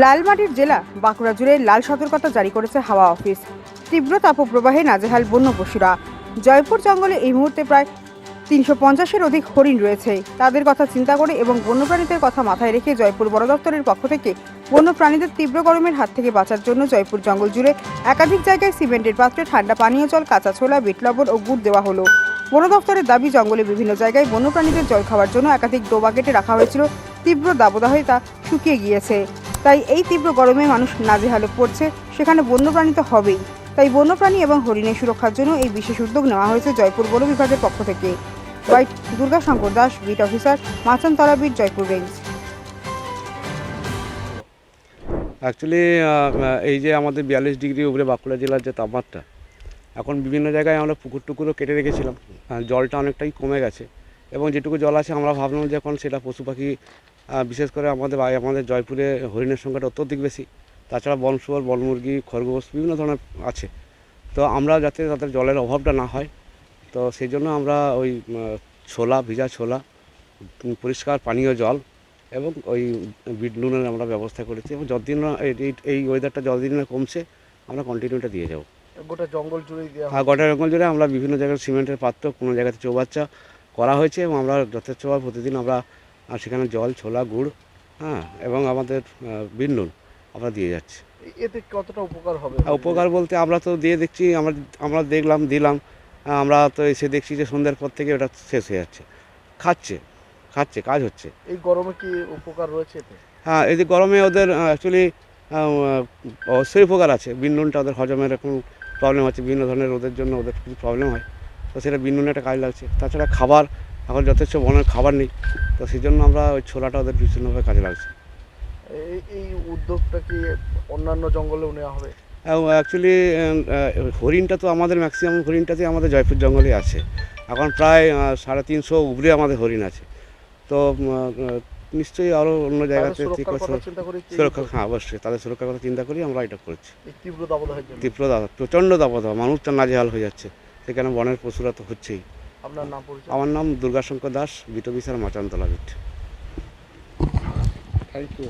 লালমাটির জেলা বাঁকুড়া জুড়ে লাল সতর্কতা জারি করেছে হাওয়া অফিস। তীব্র তাপপ্রবাহে নাজেহাল বন্য পশুরা জয়পুর জঙ্গলে এই মুহূর্তে প্রায় তিনশো পঞ্চাশের অধিক হরিণ রয়েছে। তাদের কথা চিন্তা করে এবং বন্যপ্রাণীদের কথা মাথায় রেখে জয়পুর বন দপ্তরের পক্ষ থেকে বন্যপ্রাণীদের তীব্র গরমের হাত থেকে বাঁচার জন্য জয়পুর জঙ্গল জুড়ে একাধিক জায়গায় সিমেন্টের পাত্রে ঠান্ডা পানীয় জল, কাঁচা ছোলা, বিট লবণ ও গুড় দেওয়া হলো। বন দপ্তরের দাবি, জঙ্গলে বিভিন্ন জায়গায় বন্যপ্রাণীদের জল খাওয়ার জন্য একাধিক ডোবা কেটে রাখা হয়েছিল। তীব্র দাবদাহে তা শুকিয়ে গিয়েছে। তাই এই তীব্র গরমে মানুষ নাজেহালে পড়ছে, সেখানে বন্যপ্রাণী তো হবেই। তাই বন্যপ্রাণী এবং হরিণের সুরক্ষার জন্য এই বিশেষ উদ্যোগ নেওয়া হয়েছে জয়পুর বন বিভাগের পক্ষ থেকে। White Durgashankar Das, beat officer Machantala beat, Jaipur range. Actually এই যে আমাদের বিয়াল্লিশ ডিগ্রি উপরে বাঁকুড়া জেলার যে তাপমাত্রা, এখন বিভিন্ন জায়গায় আমরা পুকুর টুকুরও কেটে রেখেছিলাম। জলটা অনেকটাই কমে গেছে। এবং যেটুকু জল আছে, আমরা ভাবলাম যে এখন সেটা পশু পাখি বিশেষ করে আমাদের আমাদের জয়পুরে হরিণের সংখ্যাটা অত্যধিক বেশি। তাছাড়া বন শুয়োর বন মুরগি খরগোশ বিভিন্ন ধরনের আছে। তো আমরা যাতে তাদের জলের অভাবটা না হয় তো সেই জন্য আমরা ওই ছোলা ভিজা ছোলা পরিষ্কার পানীয় জল এবং ওই বিট নুনের আমরা ব্যবস্থা করেছি এবং যতদিন না এই ওয়েদারটা যতদিন না কমছে আমরা কন্টিনিউটা দিয়ে যাব। গোটা জঙ্গল জুড়ে হ্যাঁ গোটা জঙ্গল জুড়ে আমরা বিভিন্ন জায়গায় সিমেন্টের পাত্র কোনো জায়গাতে চৌবাচ্চা করা হয়েছে এবং আমরা যথেষ্টভাবে প্রতিদিন আমরা আহ, সেখানে জল ছোলা গুড় হ্যাঁ এবং আমাদের বিট নুন আমরা দিয়ে যাচ্ছি। এতে কতটা উপকার হবে? উপকার বলতে আমরা তো দিয়ে দেখছি আমরা আমরা দেখলাম দিলাম আমরা তো এসে দেখছি যে সন্ধ্যার পর থেকে ওটা শেষ হয়ে যাচ্ছে। খাচ্ছে খাচ্ছে কাজ হচ্ছে। এই গরমে কি উপকার রয়েছে এতে? হ্যাঁ এই যে গরমে ওদের অ্যাকচুয়ালি অবশ্যই উপকার আছে। বিনুনটা ওদের হজমের এরকম প্রবলেম আছে বিভিন্ন ধরনের ওদের জন্য ওদের কিছু প্রবলেম হয়। তো সেটা বিনুনে একটা কাজ লাগছে। তাছাড়া খাবার এখন যথেষ্ট বনের খাবার নেই। তো সেই জন্য আমরা ওই ছোলাটা ওদের ভীষণভাবে কাজে লাগছে এই এই উদ্যোগটা কি অন্যান্য জঙ্গলেও নেওয়া হবে? অ্যাকচুয়ালি হরিণটা তো আমাদের ম্যাক্সিমাম হরিণটাতে আমাদের জয়পুর জঙ্গলে আছে। এখন প্রায় সাড়ে তিনশো উপরে আমাদের হরিণ আছে। তো নিশ্চয়ই আরও অন্য জায়গাতে সুরক্ষা হ্যাঁ অবশ্যই। তাদের সুরক্ষার কথা চিন্তা করি আমরা এটা করছি। তীব্র দাবদাহের জন্য। তীব্র দাবদাহ প্রচণ্ড দাবদাহ মানুষটা নাজেহাল হয়ে যাচ্ছে। সেখানে বনের পশুরা তো হচ্ছেই। আপনার নাম পরিচয়? আমার নাম Durgashankar Das beat officer Machantala beat. Thank you